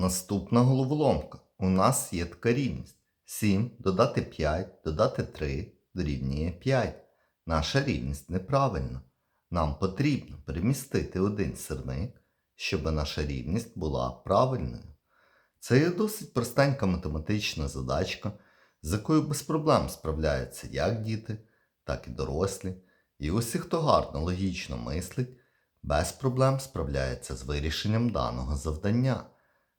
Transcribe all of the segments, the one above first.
Наступна головоломка. У нас є така рівність. 7 додати 5 додати 3 дорівнює 5. Наша рівність неправильна. Нам потрібно перемістити один сирник, щоб наша рівність була правильною. Це є досить простенька математична задачка, з якою без проблем справляються як діти, так і дорослі. І усі, хто гарно логічно мислить, без проблем справляється з вирішенням даного завдання.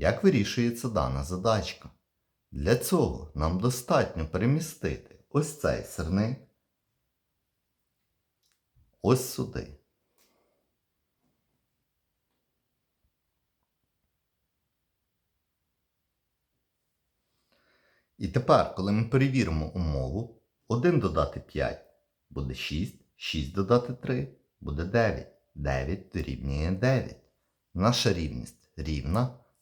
Як вирішується дана задачка? Для цього нам достатньо перемістити ось цей сирник ось сюди. І тепер, коли ми перевіримо умову, 1 додати 5 буде 6, 6 додати 3 буде 9. 9 дорівнює 9. Наша рівність рівна.